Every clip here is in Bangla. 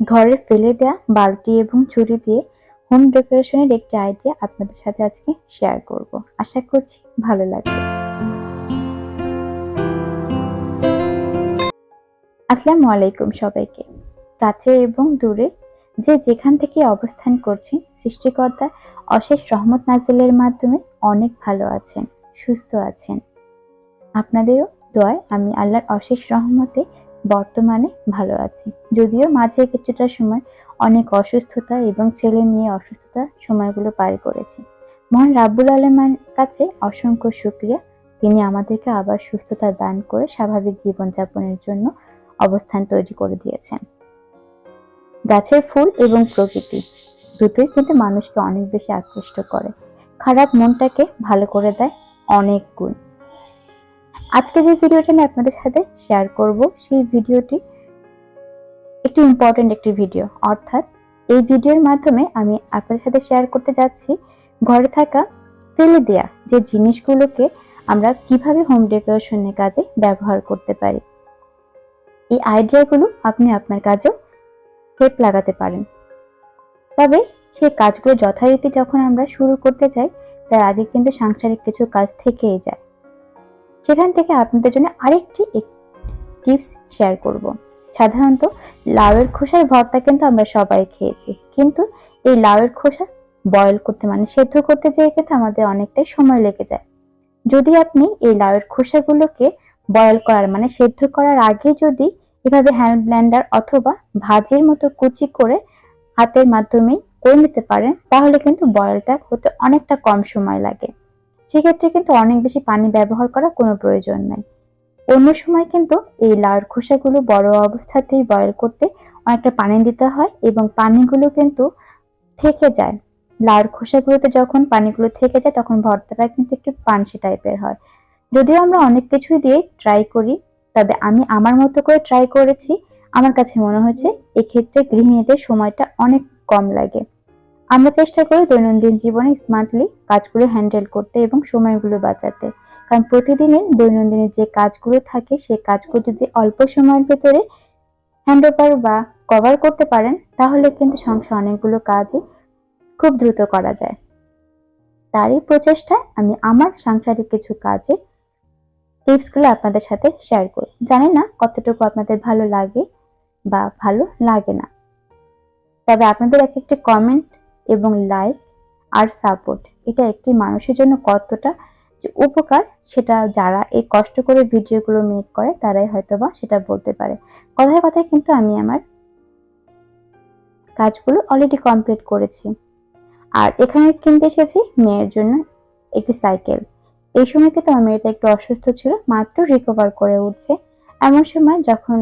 ঘরে ফেলে দেয়া, বালতি এবং ছুরি দিয়ে হোম ডেকোরেশনের একটি আইডিয়া আপনাদের সাথে আজকে শেয়ার করব। আশা করছি ভালো লাগবে। আসসালামু আলাইকুম সবাইকে। কাছে এবং দূরে যে যেখান থেকে অবস্থান করছেন, সৃষ্টিকর্তা অশেষ রহমত নাজিলের মাধ্যমে অনেক ভালো আছেন, সুস্থ আছেন। আপনাদেরও দোয়ায় আমি আল্লাহর অশেষ রহমতে বর্তমানে ভালো আছি। যদিও মাঝে কিছুটা সময় অনেক অসুস্থতা এবং ছেলে মেয়ে অসুস্থতা সময়গুলো পার করেছি। মহান রাব্বুল আলমের কাছে অসংখ্য শুক্রিয়া। তিনি আমাদেরকে আবার সুস্থতা দান করে স্বাভাবিক জীবনযাপনের জন্য অবস্থান তৈরি করে দিয়েছেন। গাছের ফুল এবং প্রকৃতি দুটোই কিন্তু মানুষকে অনেক বেশি আকৃষ্ট করে। খারাপ মনটাকে ভালো করে দেয় অনেক গুণ। আজকে যে ভিডিওটা আমি আপনাদের সাথে শেয়ার করব, সেই ভিডিওটি একটি ইম্পর্টেন্ট একটি ভিডিও অর্থাৎ, এই ভিডিওর মাধ্যমে আমি আপনাদের সাথে শেয়ার করতে যাচ্ছি ঘরে থাকা ফেলে দেয়া যে জিনিসগুলোকে আমরা কীভাবে হোম ডেকোরেশনের কাজে ব্যবহার করতে পারি। এই আইডিয়াগুলো আপনি আপনার কাজেও হেল্প লাগাতে পারেন। তবে, সেই কাজগুলো যথারীতি যখন আমরা শুরু করতে চাই তার আগে কিন্তু সাংসারিক কিছু কাজ থেকেই যায়। সেখান থেকে আপনাদের জন্য আরেকটি টিপস শেয়ার করব। সাধারণত লাউয়ের খোসার ভর্তা কিন্তু আমরা সবাই খেয়েছি, কিন্তু এই লাউয়ের খোসা বয়ল করতে মানে সেদ্ধ করতে যেয়ে কিন্তু আমাদের অনেকটাই সময় লেগে যায়। যদি আপনি এই লাউয়ের খোসাগুলোকে বয়ল করার মানে সেদ্ধ করার আগে যদি এভাবে হ্যান্ড ব্লেন্ডার অথবা ভাজির মতো কুচি করে হাতের মাধ্যমে করে নিতে পারেন, তাহলে কিন্তু বয়লটা হতে অনেকটা কম সময় লাগে। সেক্ষেত্রে কিন্তু অনেক বেশি পানি ব্যবহার করার কোনো প্রয়োজন নাই। অন্য সময় কিন্তু এই লাউর খোসাগুলো বড় অবস্থাতেই বয়েল করতে অনেকটা পানি দিতে হয় এবং পানিগুলো কিন্তু থেকে যায়। লাউর খোসাগুলোতে যখন পানিগুলো থেকে যায় তখন ভর্তাটা কিন্তু একটু পানসি টাইপের হয়। যদিও আমরা অনেক কিছুই দিয়ে ট্রাই করি, তবে আমি আমার মতো করে ট্রাই করেছি। আমার কাছে মনে হয়েছে এক্ষেত্রে গৃহিণীদের সময়টা অনেক কম লাগে। আমরা চেষ্টা করি দৈনন্দিন জীবনে স্মার্টলি কাজগুলো হ্যান্ডেল করতে এবং সময়গুলো বাঁচাতে। কারণ প্রতিদিনের দৈনন্দিনের যে কাজগুলো থাকে সেই কাজগুলো যদি অল্প সময়ের ভেতরে হ্যান্ড ওভার বা কভার করতে পারেন, তাহলে কিন্তু সংসার অনেকগুলো কাজই খুব দ্রুত করা যায়। তারই প্রচেষ্টায় আমি আমার সাংসারিক কিছু কাজে টিপসগুলো আপনাদের সাথে শেয়ার করি। জানি না কতটুকু আপনাদের ভালো লাগে বা ভালো লাগে না। তবে আপনাদের এক একটি কমেন্ট এবং লাইক আর সাপোর্ট এটা একটি মানুষের জন্য কতটা উপকার, সেটা যারা এই কষ্ট করে ভিডিওগুলো মেক করে, তারাই হয়তোবা সেটা বলতে পারে। কথায় কথায় কিন্তু আমি আমার কাজগুলো অলরেডি কমপ্লিট করেছি। আর এখানে কিনতে এসেছি মেয়ের জন্য একটি সাইকেল এই সময় কিন্তু আমার মেয়েটা একটু অসুস্থ ছিল, মাত্র রিকভার করে উঠছে। এমন সময় যখন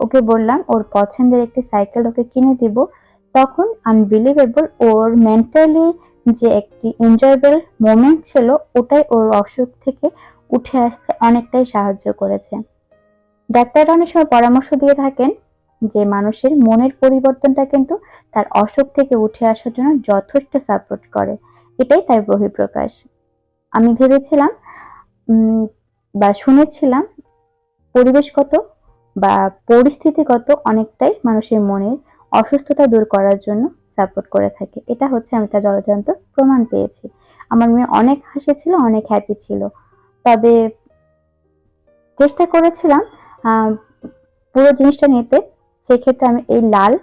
ওকে বললাম, ওর পছন্দের একটি সাইকেল ওকে কিনে দিব। তখন আনবিলিভেবল ওর মেন্টালি যে একটি এনজয়েবল মোমেন্ট ছিল, ওটাই ওর অসুখ থেকে উঠে আসতে অনেকটাই সাহায্য করেছে। ডাক্তাররা অনেক সময় পরামর্শ দিয়ে থাকেন যে, মানুষের মনের পরিবর্তনটা কিন্তু তার অসুখ থেকে উঠে আসার জন্য যথেষ্ট সাপোর্ট করে। এটাই তার বহিঃপ্রকাশ। আমি ভেবেছিলাম বা শুনেছিলাম, পরিবেশগত বা পরিস্থিতিগত অনেকটাই মানুষের মনের অসুস্থতা দূর করার জন্য সাপোর্ট করে থাকে। এটা হচ্ছে আমি তার জলযন্ত্র প্রমাণ পেয়েছি। আমার মেয়ে অনেক হাসি অনেক হ্যাপি ছিল। তবে চেষ্টা করেছিলাম পুরো জিনিসটা নিতে। সেক্ষেত্রে আমি এই লাল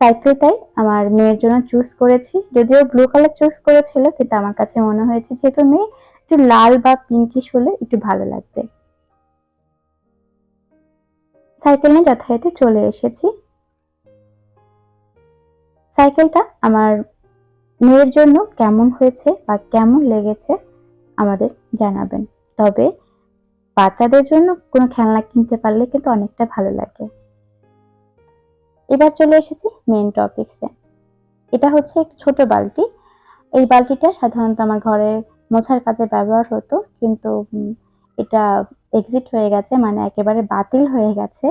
সাইকেলটাই আমার মেয়ের জন্য চুজ করেছি। যদিও ব্লু কালার চুজ করেছিল, কিন্তু আমার কাছে মনে হয়েছে যেহেতু মেয়ে, একটু লাল বা পিঙ্কিশ হলে একটু ভালো লাগবে। সাইকেল নিয়ে যথাযথ চলে এসেছি। সাইকেলটা আমার মেয়ের জন্য কেমন হয়েছে বা কেমন লেগেছে আমাদের জানাবেন। তবে বাচ্চাদের জন্য কোনো খেলনা কিনতে পারলে কিন্তু অনেকটা ভালো লাগে। এবার চলে এসেছি মেন টপিক্সে এটা হচ্ছে এক ছোট বালতি। এই বালতিটা সাধারণত আমার ঘরে মোছার কাজে ব্যবহার হতো, কিন্তু এটা এক্সিট হয়ে গেছে মানে একেবারে বাতিল হয়ে গেছে।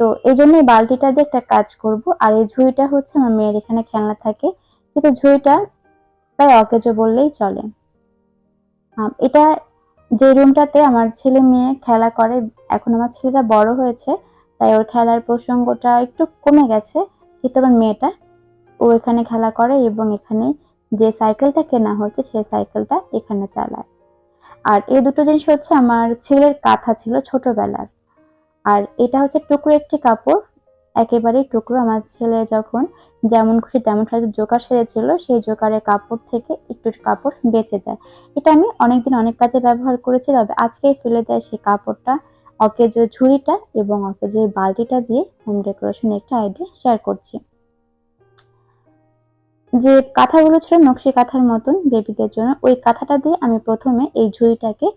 তো এই জন্য বালতিটা দিয়ে একটা কাজ করব। আর এই ঝুড়িটা হচ্ছে আমার মেয়ের এখানে খেলনা থাকে। কিন্তু ঝুড়িটা প্রায় অকেজো বললেই চলে। এটা যে রুমটাতে আমার ছেলে মেয়ে খেলা করে, এখন আমার ছেলেটা বড় হয়েছে, তাই ওর খেলার প্রসঙ্গটা একটু কমে গেছে। কিন্তু আমার মেয়েটা, ও এখানে খেলা করে এবং এখানে যে সাইকেলটা কেনা হয়েছে, সেই সাইকেলটা এখানে চালায়। আর এই দুটো জিনিস হচ্ছে আমার ছেলের কাঁথা ছিল ছোটবেলার। আর এটা হচ্ছে টুকরো একটি কাপড়। একেবারেই টুকরো। আমার ছেলে যখন যেমন খুশি তেমন হয়তো জোকার সেরেছিল সেই জোকারের কাপড় থেকে একটু কাপড় বেঁচে যায়। এটা আমি অনেকদিন অনেক কাজে ব্যবহার করেছি, তবে আজকেই ফেলে দেয় সেই কাপড়টা, অকেজো ঝুড়িটা এবং অকেজো বালতিটা দিয়ে হোম ডেকোরেশন একটা আইডিয়া শেয়ার করছি। যে কাঁথাগুলো ছিল নকশি কাঁথার মতন বেবিদের জন্য, ওই কাঁথাটা দিয়ে আমি প্রথমে এই ঝুড়িটাকে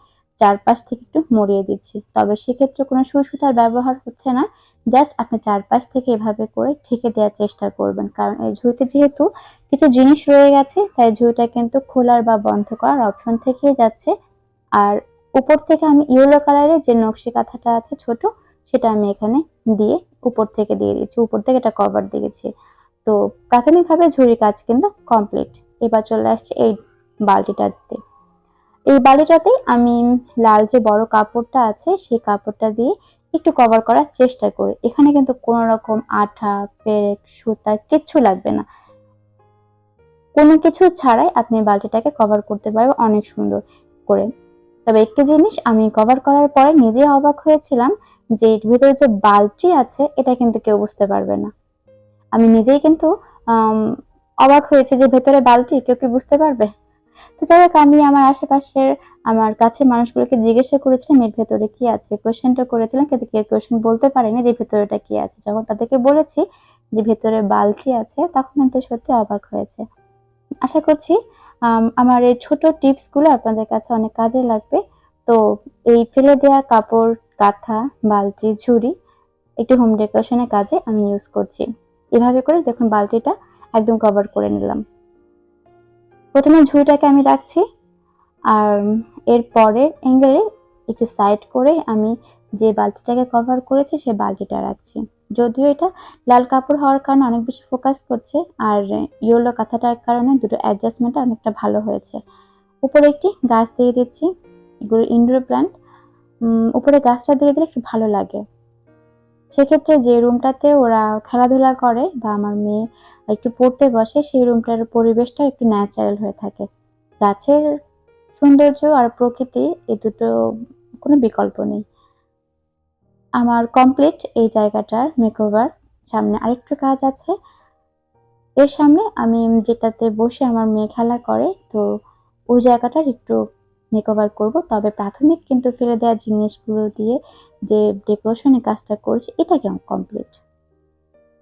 চারপাশ থেকে একটু মরিয়ে দিচ্ছি। তবে সেক্ষেত্রে কোনো সুই সুতার ব্যবহার হচ্ছে না। জাস্ট আপনি চারপাশ থেকে এভাবে করে ঠেকে দেওয়ার চেষ্টা করবেন। কারণ এই ঝুড়িতে যেহেতু কিছু জিনিস রয়ে গেছে, তাই ঝুড়িটা কিন্তু খোলার বা বন্ধ করার অপশন থেকেই যাচ্ছে। আর উপর থেকে আমি ইয়েলো কালারের যে নকশি কাঁথাটা আছে ছোট, সেটা আমি এখানে দিয়ে উপর থেকে দিয়ে দিয়েছি উপর থেকে এটা কভার দিয়েছি তো প্রাথমিকভাবে ঝুড়ি কাজ কিন্তু কমপ্লিট এবার চলে আসছে এই বালতিটাতে। এই বালিটাতে আমি লাল যে বড় কাপড়টা আছে, সেই কাপড়টা দিয়ে একটু কভার করার চেষ্টা করি। এখানে কিন্তু কোনো রকম আঠা, পেরেক, সুতা কিচ্ছু লাগবে না। কোনো কিছু ছাড়াই আপনি বালতিটাকে কভার করতে পারবেন, অনেক সুন্দর করে। তবে একটি জিনিস আমি কভার করার পরে নিজে অবাক হয়েছিলাম যে এর ভিতরে যে বালতি আছে, এটা কিন্তু কেউ বুঝতে পারবে না। আমি নিজেই কিন্তু অবাক হয়েছে যে ভেতরে বালতি কেউ কি বুঝতে পারবে? তো যাই হোক, আমি আমার আশেপাশের, আমার কাছে মানুষগুলোকে জিজ্ঞাসা করেছিলাম, এর ভেতরে কি আছে? কোয়েশ্চেনটা করেছিলাম, কিন্তু কেউ কোয়েশ্চেন বলতে পারেনি যে ভেতরেটা কি আছে। যখন তাদেরকে বলেছি যে ভেতরে বালতি আছে, তখন কিন্তু সত্যি অবাক হয়েছে। আশা করছি আমার এই ছোট টিপসগুলো আপনাদের কাছে অনেক কাজে লাগবে। তো এই ফেলে দেওয়া কাপড়, কাঁথা, বালতি, ঝুড়ি, একটু হোম ডেকোরেশনের কাজে আমি ইউজ করছি। এভাবে করে দেখুন, বালতিটা একদম কভার করে নিলাম। প্রথমে ঝুড়িটাকে আমি রাখছি, আর এর পরের অ্যাঙ্গেলে একটু সাইড করে আমি যে বালতিটাকে কভার করেছি সেই বালতিটা রাখছি। যদিও এটা লাল কাপড় হওয়ার কারণে অনেক বেশি ফোকাস করছে, আর ইয়েলো কাঁথাটার কারণে দুটো অ্যাডজাস্টমেন্ট অনেকটা ভালো হয়েছে। উপরে একটি গাছ দিয়ে দিচ্ছি, এগুলো ইনডোর প্ল্যান্ট উপরে গাছটা দিয়ে দিলে একটু ভালো লাগে। সেক্ষেত্রে যে রুমটাতে ওরা খেলাধুলা করে বা আমার মেয়ে একটু পড়তে বসে, সেই রুমটার পরিবেশটা একটু ন্যাচারাল হয়ে থাকে। গাছের সৌন্দর্য আর প্রকৃতি এই দুটো কোনো বিকল্প নেই। আমার কমপ্লিট এই জায়গাটার মেকওভার সামনে আরেকটু কাজ আছে। এর সামনে আমি যেটাতে বসে আমার মেয়ে খেলা করে, তো ওই জায়গাটার একটু মেকওভার করব। তবে প্রাথমিক কিন্তু ফেলে দেওয়া জিনিসগুলো দিয়ে যে ডেকোরেশনের কাজটা করছি, এটা কেমন কমপ্লিট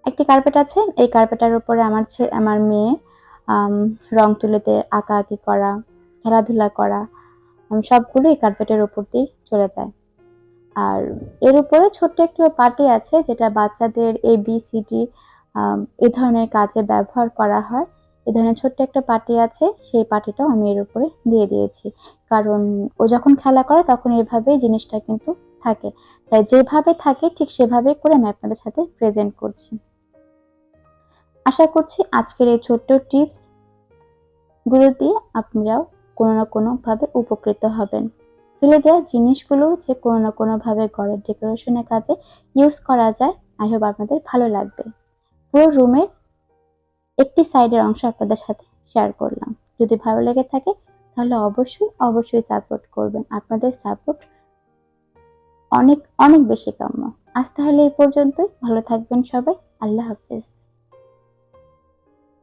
একটি কার্পেট আছে, এই কার্পেটের উপরে আমার আমার মেয়ে রং তুলেতে আঁকাআঁকি করা, খেলাধুলা করা সবগুলো এই কার্পেটের উপর দিয়ে চলে যায়। আর এর উপরে ছোট্ট একটি পার্টি আছে, যেটা বাচ্চাদের এ বি সি ডি এ ধরনের কাজে ব্যবহার করা হয়। এ ধরনের ছোট্ট একটা পার্টি আছে, সেই পার্টিটাও আমি এর উপরে দিয়ে দিয়েছি। কারণ ও যখন খেলা করে, তখন এভাবেই জিনিসটা কিন্তু থাকে। তাই যেভাবে থাকে, ঠিক সেভাবে করে আমি আপনাদের সাথে প্রেজেন্ট করছি। আশা করছি আজকের এই ছোট্ট টিপসগুলো দিয়ে আপনারাও কোনো না কোনোভাবে উপকৃত হবেন। ফেলে দেওয়া জিনিসগুলো যে কোনো না কোনোভাবে ঘরের ডেকোরেশনের কাজে ইউজ করা যায় আই হোপ আপনাদের ভালো লাগবে। পুরো রুমের একটি সাইডের অংশ আপনাদের সাথে শেয়ার করলাম। যদি ভালো লেগে থাকে, তাহলে অবশ্যই অবশ্যই সাপোর্ট করবেন। আপনাদের সাপোর্ট অনেক অনেক বেশি কাম্য। আজ তাহলে এই পর্যন্তই। ভালো থাকবেন সবাই। আল্লাহ হাফেজ।